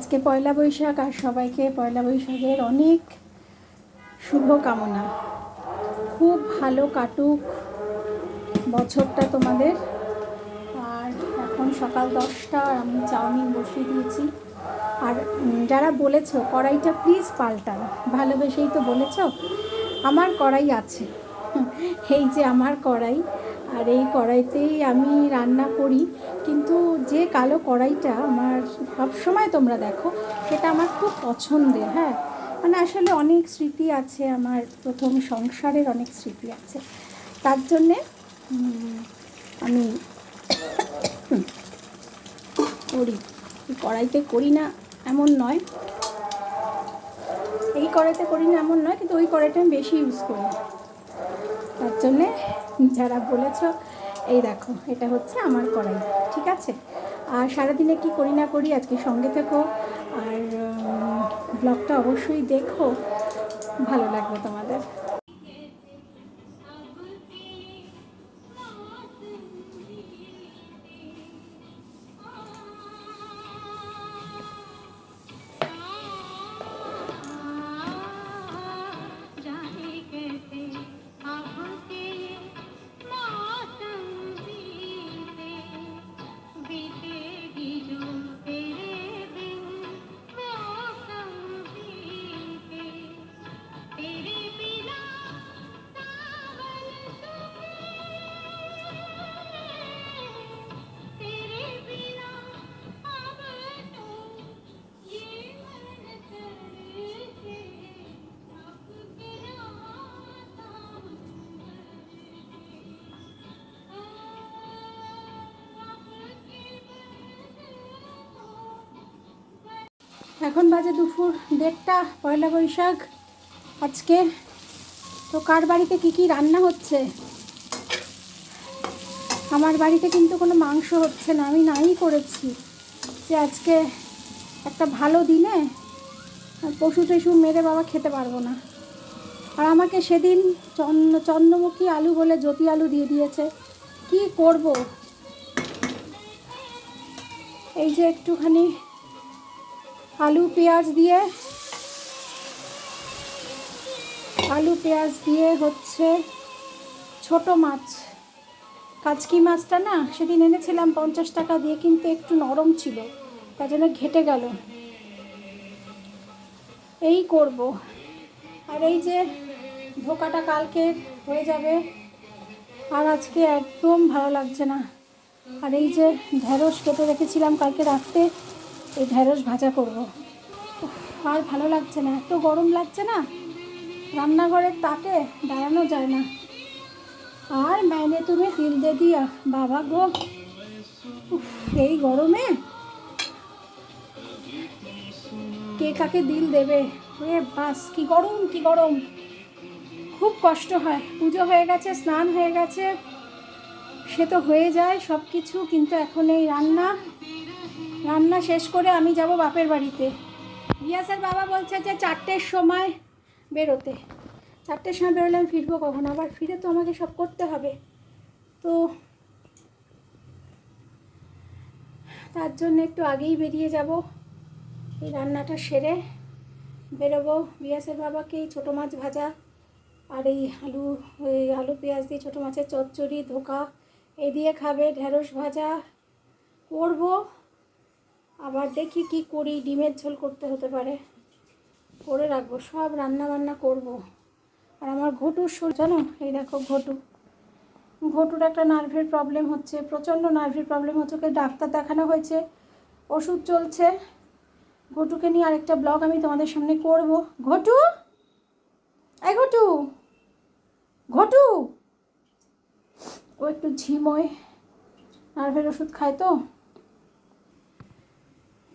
আজকে পয়লা বৈশাখ আর সবাইকে পয়লা বৈশাখের অনেক শুভ কামনা খুব ভালো কাটুক বছরটা তোমাদের। আর এখন সকাল দশটা আর আমি চাউমিন বসিয়ে দিয়েছি। আর যারা বলেছ কড়াইটা প্লিজ পাল্টান। ভালোবেসেই তো বলেছ। আমার কড়াই আছে। এই যে আমার কড়াই। আর এই কড়াইতেই আমি রান্না করি। কিন্তু যে কালো কড়াইটা আমার সবসময় তোমরা দেখো, সেটা আমার খুব পছন্দের হ্যাঁ? মানে আসলে অনেক স্মৃতি আছে আমার, প্রথম সংসারের অনেক স্মৃতি আছে। তার জন্যে আমি করি। কড়াইতে করি না এমন নয়। এই কড়াইতে করি না এমন নয়, কিন্তু ওই কড়াইটা আমি বেশি ইউজ করি। তার জন্যে যারা বলেছ এই দেখো, এটা হচ্ছে আমার কড়াই, ঠিক আছে? আর সারাদিনে কি করি না করি আজকে সঙ্গে থেকো, আর ব্লগটা অবশ্যই দেখো, ভালো লাগবে তোমাদের। এখন বাজে দুপুর দেড়টা, পয়লা বৈশাখ। আজকে তো কার বাড়িতে কি কি রান্না হচ্ছে? আমার বাড়িতে কিন্তু কোনো মাংস হচ্ছে না, আমি নাই করেছি। যে আজকে একটা ভালো দিনে পশু টশু মেরে বাবা খেতে পারব না। আর আমাকে সেদিন চন্দ্র চন্দ্রমুখী আলু বলে জ্যোতি আলু দিয়ে দিয়েছে। কি করব? এই যে একটুখানি আলু, পেঁয়াজ দিয়ে। আলু, পেঁয়াজ দিয়ে হচ্ছে ছোট মাছ। কাচকি মাছটা না, সেদিন এনেছিলাম পঞ্চাশ টাকা দিয়ে, কিন্তু একটু নরম ছিল, তার জন্য ঘেটে গেল। এই করব। আর এই যে ধোকাটা কালকে হয়ে যাবে, আর আজকে একদম ভালো লাগছে না। আর এই যে ঢেঁড়স কেটে রেখেছিলাম কালকে রাত্রে এই ঢ্যাঁড়স ভাজা করব। আর ভালো লাগছে না, এত গরম লাগছে না। রান্নাঘরের তাকে দাঁড়ানো যায় না। আর মাইনে তুমি তিল দিয়ে দিয়া, বাবা গো। এই গরমে কে কাকে দিল দেবে? এ বাস, কি গরম কি গরম। খুব কষ্ট হয়, পুজো হয়ে গেছে, স্নান হয়ে গেছে। সে তো হয়ে যায় সব কিছু কিন্তু এখন এই রান্না রান্না শেষ করে আমি যাব বাপের বাড়িতে। রিয়াসের বাবা বলছে যে চারটের সময় বেরোতে। চারটের সময় বেরোলে আমি ফিরবো কখন? আবার ফিরে তো আমাকে সব করতে হবে। তো তার জন্য একটু আগেই বেরিয়ে যাব। এই রান্নাটা সেরে বেরোবো। রিয়াসের বাবাকে এই ছোটো মাছ ভাজা আর এই আলু ওই আলু, পেঁয়াজ দিয়ে ছোটো মাছের চচ্চড়ি, ধোকা, এ দিয়ে খাবে ঢেঁড়স ভাজা। করব। আবার দেখি কি করি, ডিমের ঝোল করতে হতে পারে। করে রাখব, সব রান্না বান্না করব। আর আমার ঘটুর শরীর, জানো? এই দেখো ঘটু। ঘটুর একটা নার্ভের প্রবলেম হচ্ছে, প্রচণ্ড নার্ভের প্রবলেম হচ্ছে। ওকে ডাক্তার দেখানো হয়েছে, ওষুধ চলছে। ঘটুকে নিয়ে আরেকটা ব্লগ আমি তোমাদের সামনে করব। ঘটু? এই ঘটু! ঘটু! ও একটু ঝিমোয়। নার্ভের ওষুধ খায় তো?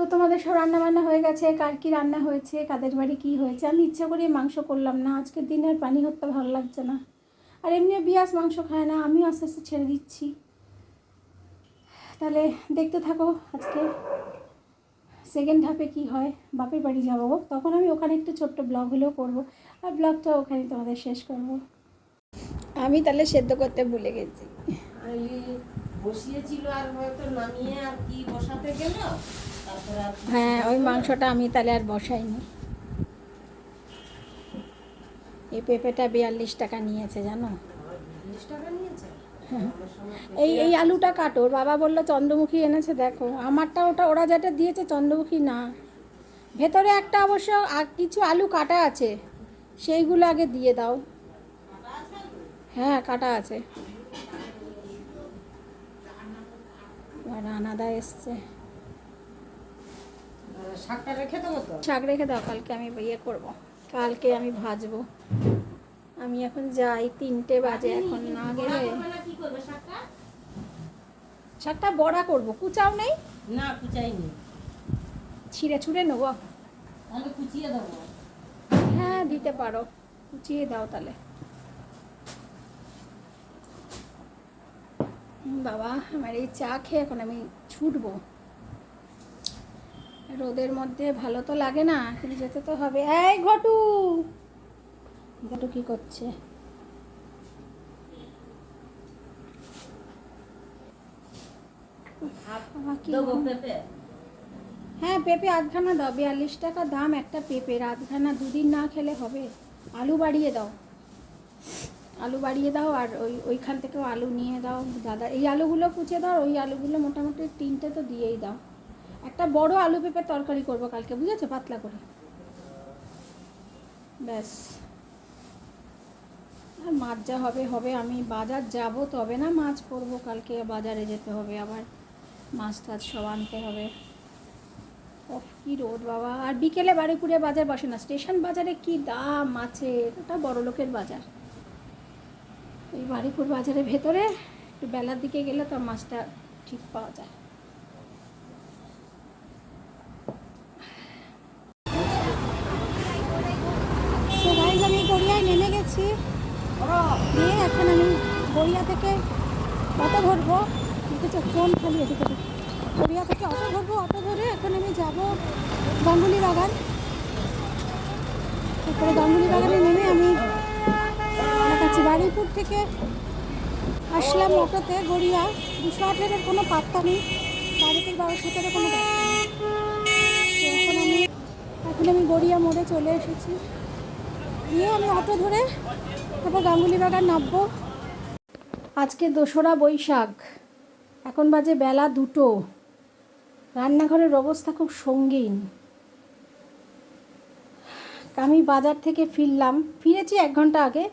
তো তোমাদের সব রান্না বান্না হয়ে গেছে, কার কি রান্না হয়েছে, কাদের বাড়ি কি হয়েছে? আমি ইচ্ছা করে মাংস করলাম না, আজকের দিনের পানি হতে ভালো লাগছে না। আর এমনি বিয়াস মাংস খায় না, আমিও আস্তে আস্তে ছেড়ে দিচ্ছি। তাহলে দেখতে থাকো আজকে সেকেন্ড হাফে কি হয়, বাপের বাড়ি যাব। তখন আমি ওখানে একটু ছোট্ট ব্লগ হলেও করব, আর ব্লগটা ওখানে তোমাদের শেষ করব। আমি তাহলে সেদ্ধ করতে ভুলে গেছি। বসিয়েছিল আর হয়তো নামিয়ে আর কি বসাতে গেল? হ্যাঁ ওই মাংসটা আমি তাহলে আর বসাইনি। এই পেঁপেটা বিয়াল্লিশ টাকা নিয়েছে জানো? হ্যাঁ। এই এই আলুটা কাটো ওর বাবা বলল চন্দ্রমুখী এনেছে দেখো। আমারটা ওটা ওরা যেটা দিয়েছে চন্দ্রমুখী না। ভেতরে একটা অবশ্য আর কিছু আলু কাটা আছে সেইগুলো আগে দিয়ে দাও। হ্যাঁ কাটা আছে। রানাদা এসছে। শাকটা রেখে দেবো তো? শাক রেখে দাও কালকে আমি ইয়ে করব। কালকে আমি ভাজবো। আমি এখন যাই তিনটে বাজে এখন না গেলে। শাকটা বড়া করব কুচাও নেই? না কুচাইনি। ছিঁড়ে ছুঁড়ে নেব। তাহলে কুচিয়ে দেবো। হ্যাঁ দিতে পারো। কুচিয়ে দাও তাহলে। বাবা আমার এই চা খেয়ে এখন আমি ছুটবো। রোদের মধ্যে ভালো তো লাগে না কিন্তু যেতে তো হবে। এই ঘটু! ঘটু কি করছে? হ্যাঁ পেঁপে আধখানা দাও বিয়াল্লিশ টাকা দাম একটা পেঁপের আধখানা দুদিন না খেলে হবে। আলু বাড়িয়ে দাও। আলু বাড়িয়ে দাও আর ওই ওইখান থেকেও আলু নিয়ে দাও। দাদা এই আলুগুলো কুচে দাও ওই আলুগুলো মোটামুটি তিনটে তো দিয়েই দাও। একটা বড় আলু পেঁপের তরকারি করব কালকে, বুঝেছ? পাতলা করে। ব্যাস। আর মাছ যা হবে হবে। আমি বাজার যাব, তবে না মাছ করব কালকে। বাজারে যেতে হবে আবার। মাছ টাছ সব আনতে হবে। ওফ, কি রোদ বাবা। আর বিকেলে বাড়িপুরে বাজার বসে না। স্টেশন বাজারে কি দাম মাছের ওটা বড় লোকের বাজার। এই বাড়িপুর বাজারের ভেতরে একটু বেলার দিকে গেলে তো মাছটা ঠিক পাওয়া যায়। গেছি দিয়ে এখন আমি গড়িয়া থেকে অটো ধরবো। দেখেছ ফোন খালি এদিকে গড়িয়া থেকে অটো ধরবো, অটো ধরে এখন আমি যাব গাঙ্গুলি বাগান। তারপরে গাঙ্গুলি বাগানে নেমে আমি কাছে বারুইপুর থেকে আসলাম অটোতে। গড়িয়া দুশো আঠেরোর কোনো পাত্তা নেই। বারুইপুর বারোশো তেরো কোনো পাত্তা নেই। এখন আমি এখন আমি গড়িয়া মোড়ে চলে এসেছি। দিয়ে আমি অটো ধরে তারপর গাঙ্গুলি বাগান নামবো। আজকে দোসরা বৈশাখ। এখন বাজে বেলা দুটো। রান্নাঘরের অবস্থা খুব সঙ্গীন। আমি বাজার থেকে ফিরলাম। ফিরেছি এক ঘণ্টা আগে।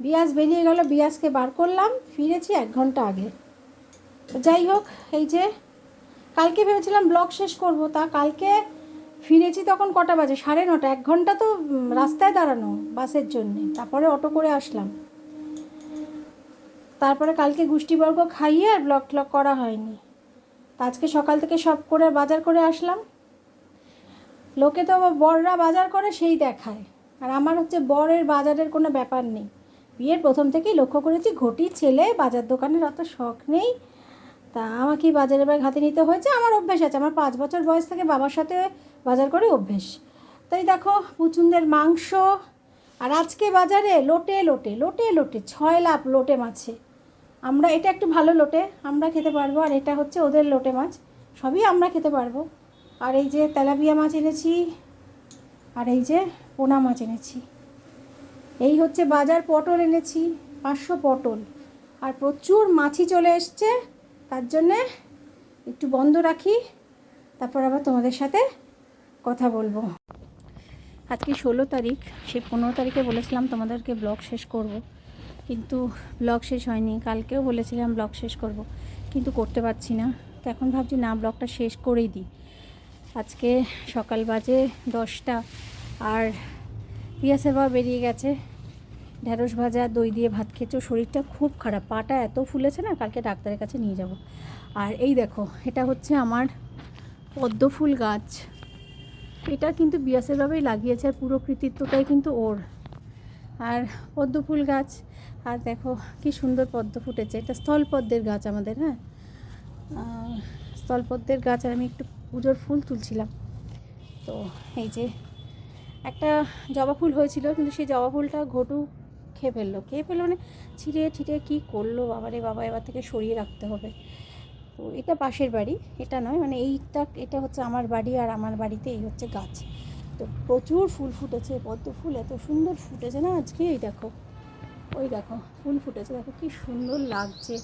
বিয়াস বেরিয়ে গেল, বিয়াসকে বার করলাম। ফিরেছি এক ঘণ্টা আগে। যাই হোক, এই যে, কালকে ভেবেছিলাম ব্লগ শেষ করব। তা কালকে ফিরেছি তখন কটা বাজে? সাড়ে নটা। এক ঘণ্টা তো রাস্তায় দাঁড়ানো বাসের জন্যে। তারপরে অটো করে আসলাম। তারপরে কালকে গোষ্ঠীবর্গ খাইয়ে আর ব্লক ট্লক করা হয়নি। আজকে সকাল থেকে সব করে বাজার করে আসলাম। লোকে তো বররা বাজার করে, সেই দেখায়। আর আমার হচ্ছে বরের বাজারের কোনো ব্যাপার নেই। বিয়ের প্রথম থেকেই লক্ষ্য করেছি, ঘটি ছেলে, বাজার দোকানের অত শখ নেই। তা আমাকেই বাজারে ব্যাগ হাতে নিতে হয়েছে, আমার অভ্যেস আছে। আমার পাঁচ বছর বয়স থেকে বাবার সাথে বাজার করে অভ্যেস। তাই দেখো পুচুন্দের মাংস, আর আজকে বাজারে লোটে লোটে লোটে লোটে, ছয় লাভ লোটে মাছে। আমরা, এটা একটু ভালো লোটে, আমরা খেতে পারব, আর এটা হচ্ছে ওদের লোটে মাছ, সবই আমরা খেতে পারব। আর এই যে তেলাপিয়া মাছ এনেছি, আর এই যে পোনা মাছ এনেছি। এই হচ্ছে বাজার পটল এনেছি, পাঁচশো পটল। আর প্রচুর মাছি চলে এসছে তার জন্যে একটু বন্ধ রাখি, তারপর আবার তোমাদের সাথে কথা বলব। আজকে ষোলো তারিখ, সেই পনেরো তারিখে বলেছিলাম তোমাদেরকে ব্লগ শেষ করব। কিন্তু ব্লগ শেষ হয়নি, কালকেও বলেছিলাম ব্লগ শেষ করব, কিন্তু করতে পারছি না। তো এখন ভাবছি না, ব্লগটা শেষ করেই দিই। আজকে সকাল বাজে দশটা, আর পিয়াসের বাবা বেরিয়ে গেছে। ঢেঁড়স ভাজা, দই দিয়ে ভাত খেয়েছো, শরীরটা খুব খারাপ। পাটা এত ফুলেছে না, কালকে ডাক্তারের কাছে নিয়ে যাব। আর এই দেখো, এটা হচ্ছে আমার পদ্ম ফুল গাছ। এটা কিন্তু বিয়াসের ভাবেই লাগিয়েছে, আর পুরো কৃতিত্বটাই কিন্তু ওর। আর পদ্ম ফুল গাছ, আর দেখো কি সুন্দর পদ্ম ফুটেছে। এটা স্থলপদ্মের গাছ আমাদের হ্যাঁ? স্থলপদ্মের গাছ, আর আমি একটু পুজোর ফুল তুলছিলাম। তো এই যে একটা জবা ফুল হয়েছিল, কিন্তু সেই জবা ফুলটা ঘটু খেয়ে ফেলল। খেয়ে ফেলল মানে ছিঁড়ে ঠিটে কী করল বাবারে বাবা, এবার থেকে সরিয়ে রাখতে হবে। তো এটা পাশের বাড়ি, এটা নয় মানে এইটা, এটা হচ্ছে আমার বাড়ি আর আমার বাড়িতে এই হচ্ছে গাছ। তো প্রচুর ফুল ফুটেছে পদ্ম ফুল, এত সুন্দর ফুটেছে না আজকে, এই দেখো, ওই দেখো, ফুল ফুটেছে, দেখো কি সুন্দর লাগছে।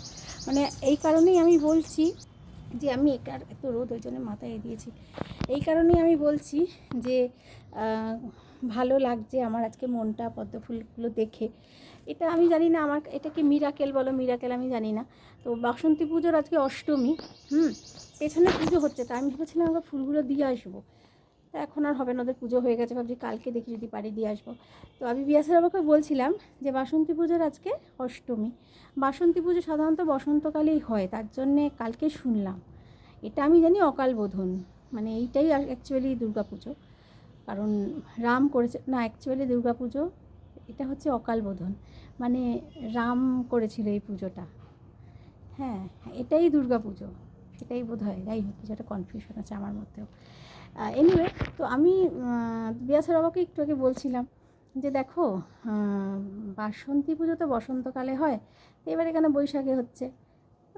মানে এই কারণেই আমি বলছি যে আমি একার এত রোদ, ওই জন্য মাথায় দিয়েছি। এই কারণেই আমি বলছি যে ভালো লাগছে আমার আজকে মনটা পদ্ম ফুলগুলো দেখে। এটা আমি জানি না আমার, এটা কি মিরাকেল বলো? মিরাকেল আমি জানি না। তো বাসন্তী পুজোর আজকে অষ্টমী, হুম, পেছনে পুজো হচ্ছে, তা আমি ভেবেছিলাম আমরা ফুলগুলো দিয়ে আসব। তা এখন আর হবে না, ওদের পুজো হয়ে গেছে, ভাবছি কালকে দেখি যদি পারি দিয়ে আসব। তো আমি বিয়াসের বাবাকে বলছিলাম যে বাসন্তী পুজোর আজকে অষ্টমী। বাসন্তী পুজো সাধারণত বসন্তকালেই হয়, তার জন্যে কালকে শুনলাম। এটা আমি জানি অকাল বোধন মানে এইটাই অ্যাকচুয়ালি দুর্গা পুজো কারণ রাম করেছে, না অ্যাকচুয়ালি দুর্গা পুজো এটা হচ্ছে অকাল বোধন। মানে রাম করেছিল এই পুজোটা। হ্যাঁ এটাই দুর্গা পুজো এটাই বোধ হয় যাই হোক, কিছুটা কনফিউশন আছে আমার মধ্যেও। এনিওয়ে তো আমি বিয়াসের বাবাকে একটু আগে বলছিলাম যে দেখো বাসন্তী পুজো তো বসন্তকালে হয় এবার এখানে বৈশাখে হচ্ছে?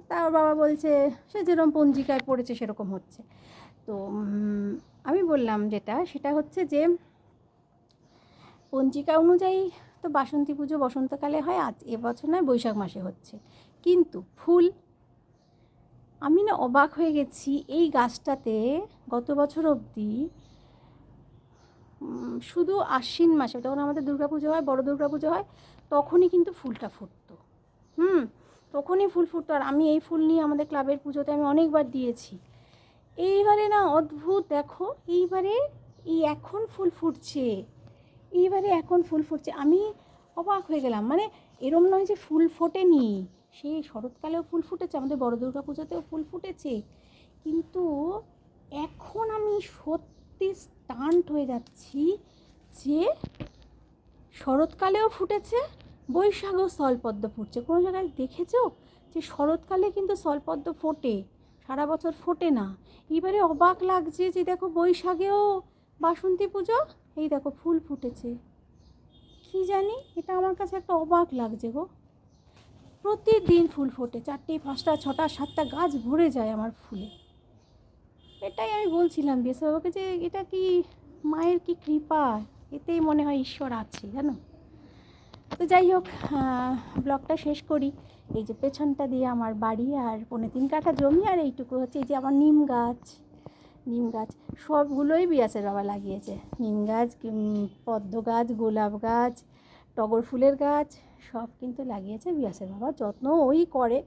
তা ওর বাবা বলছে, সে যেরকম পঞ্জিকায় পড়েছে সেরকম হচ্ছে। তো আমি বললাম যেটা, সেটা হচ্ছে যে পঞ্জিকা অনুযায়ী তো বাসন্তী পুজো বসন্তকালে হয়, আজ এবছর নয়, বৈশাখ মাসে হচ্ছে। কিন্তু ফুল, আমি না অবাক হয়ে গেছি, এই গাছটাতে গত বছর অবধি শুধু আশ্বিন মাসে, যখন আমাদের দুর্গাপুজো হয়, বড় দুর্গাপুজো হয়, তখনই কিন্তু ফুলটা ফুটতো। হুম, তখনই ফুল ফুটতো। আর আমি এই ফুল নিয়ে আমাদের ক্লাবের পুজোতে আমি অনেকবার দিয়েছি। এইবারে না অদ্ভুত, দেখো, এইবারে, এই এখন ফুল ফুটছে। এইবারে এখন ফুল ফুটছে। আমি অবাক হয়ে গেলাম। মানে এরম নয় যে ফুল ফোটেনি। সেই শরৎকালেও ফুল ফুটেছে, আমাদের বড় দুর্গা পুজোতেও ফুল ফুটেছে। কিন্তু এখন আমি সত্যি স্টান্ট হয়ে যাচ্ছি যে শরৎকালেও ফুটেছে, বৈশাখেও স্থলপদ্ম ফুটছে। কোনো জায়গায় দেখেছ যে শরৎকালে কিন্তু স্থলপদ্ম ফোটে? সারা বছর ফোটে না। এবারে অবাক লাগছে যে দেখো বৈশাখেও বাসন্তী পুজো, এই দেখো ফুল ফুটেছে। কি জানি, এটা আমার কাছে একটা অবাক লাগছে গো। প্রতিদিন ফুল ফোটে, চারটে, পাঁচটা, ছটা, সাতটা গাছ ভরে যায় আমার ফুলে। এটাই আমি বলছিলাম বাবাকে যে এটা কি মায়ের কি কৃপা? এতেই মনে হয় ঈশ্বর আছে, জানো? তো যাই হোক ব্লগটা শেষ করি। এই যে পেছনটা দিয়ে আমার বাড়ি আর পৌনে তিন কাঠা জমি, আর এইটুকু হচ্ছে এই যে আমার নিম গাছ নিম গাছ। সবগুলোই বিয়াসের বাবা লাগিয়েছে। নিম গাছ পদ্ম গাছ, গোলাপ গাছ, টগর ফুলের গাছ, সব কিন্তু লাগিয়েছে বিয়াসের বাবা। যত্ন ওই করে।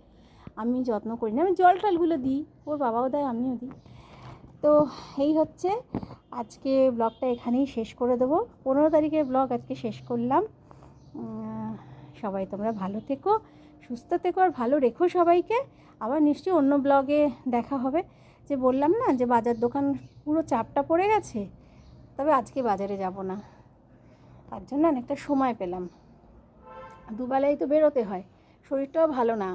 আমি যত্ন করি না। আমি জল টলগুলো দিই। ওর বাবাও দেয়, আমিও দিই। তো এই হচ্ছে আজকে ব্লগটা এখানেই শেষ করে দেবো। পনেরো তারিখের ব্লগ আজকে শেষ করলাম। সবাই তোমরা ভালো থেকো। সুস্থ থেকো আর ভালো রেখো সবাইকে। আবার নিশ্চয়ই অন্য ব্লগে দেখা হবে। যে বললাম না যে বাজার দোকান পুরো চাপটা পড়ে গেছে, তবে আজকে বাজারে যাব না। তার জন্য অনেকটা সময় পেলাম। দুবেলাই তো বেরোতে হয়, শরীরটাও ভালো না।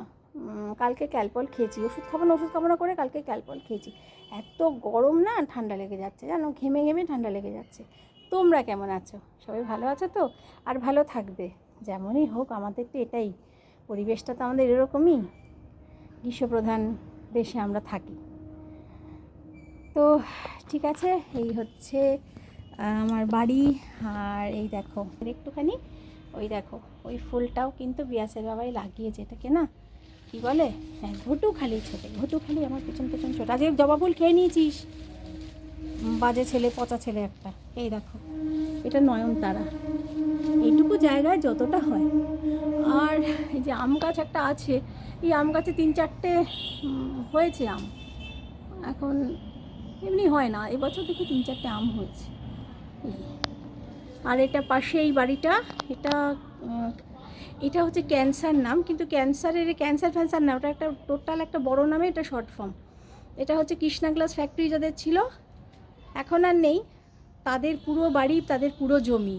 কালকে ক্যালপল খেয়েছি। ওষুধ খাব না, ওষুধ খাব না করে কালকে ক্যালপল খেয়েছি। এত গরম না, ঠান্ডা লেগে যাচ্ছে, জানো? ঘেমে ঘেমে ঠান্ডা লেগে যাচ্ছে। তোমরা কেমন আছো? সবাই ভালো আছো তো? আর ভালো থাকবে। যেমনই হোক, আমাদের তো এটাই। পরিবেশটা তো আমাদের এরকমই। গ্রীষ্মপ্রধান দেশে আমরা থাকি। তো ঠিক আছে, এই হচ্ছে আমার বাড়ি। আর এই দেখো, একটুখানি, ওই দেখো, ওই ফুলটাও কিন্তু বিয়াসের বাবাই লাগিয়েছে এটাকে না? কি বলে? হ্যাঁ ঘটু খালি ছোটে, ঘটু খালি আমার পেছন পেছন ছোট। আজকে জবা ফুল খেয়ে নিয়েছিস? বাজে ছেলে, পচা ছেলে একটা। এই দেখো, এটা নয়নতারা। এইটুকু জায়গায় যতটা হয়। আর এই যে আম গাছ একটা আছে, এই আম গাছে তিন চারটে হয়েছে আম। এখন এমনি হয় না, এবছর দেখি তিন চারটে আম হয়েছে। আর এটা পাশে এই বাড়িটা, এটা এটা হচ্ছে ক্যান্সার নাম, কিন্তু ক্যান্সারের, ক্যান্সার ফ্যান্সার না, ওটা একটা টোটাল একটা বড় নামে এটা শর্ট ফর্ম। এটা হচ্ছে কৃষ্ণা গ্লাস ফ্যাক্টরি যাদের ছিল, এখন আর নেই। তাদের পুরো বাড়ি, তাদের পুরো জমি।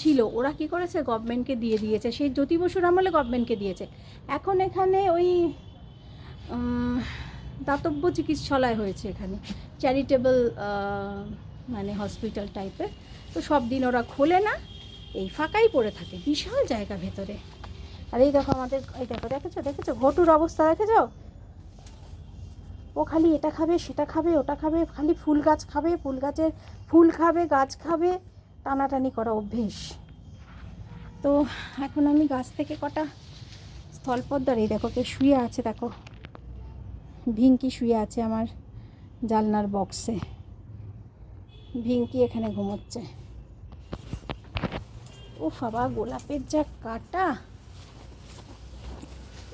ছিল। ওরা কি করেছে? গভর্নমেন্টকে দিয়ে দিয়েছে। সেই জ্যোতি বসুর আমলে গভর্নমেন্টকে দিয়েছে। এখন এখানে ওই দাতব্য চিকিৎসালয় হয়েছে এখানে। চ্যারিটেবল মানে হসপিটাল টাইপের তো সব দিন ওরা খোলে না। এই ফাঁকাই পড়ে থাকে। বিশাল জায়গা ভেতরে। আর এই দেখো আমাদের, এই দেখো, দেখেছ? দেখেছ? ঘটুর অবস্থা, দেখেছ? ও খালি এটা খাবে, সেটা খাবে, ওটা খাবে, খালি ফুল গাছ খাবে, ফুল গাছের ফুল খাবে, গাছ খাবে। টানাটানি করা অভ্যেস। তো এখন আমি গাছ থেকে কটা স্থলপদ্মার এই দেখো কে শুয়ে আছে, দেখো। ভিঙ্কি শুয়ে আছে আমার জালনার বক্সে। ভিঙ্কি এখানে ঘুমোচ্ছে। ও বাবা, গোলাপের যা কাটা।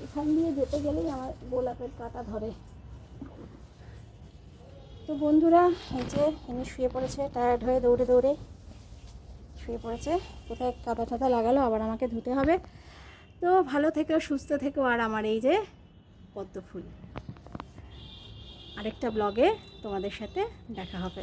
এখান দিয়ে যেতে গেলেই আমার গোলাপের কাটা ধরে। তো বন্ধুরা, এই যে এনে শুয়ে পড়েছে টায়ার্ড হয়ে দৌড়ে দৌড়ে। শুয়ে পড়েছে। কোথায় কাদা টাদা লাগালো, আবার আমাকে ধুতে হবে। তো ভালো থেকো, সুস্থ থেকো, আর আমার এই যে পদ্ম ফুল আরেকটা ব্লগে তোমাদের সাথে দেখা হবে।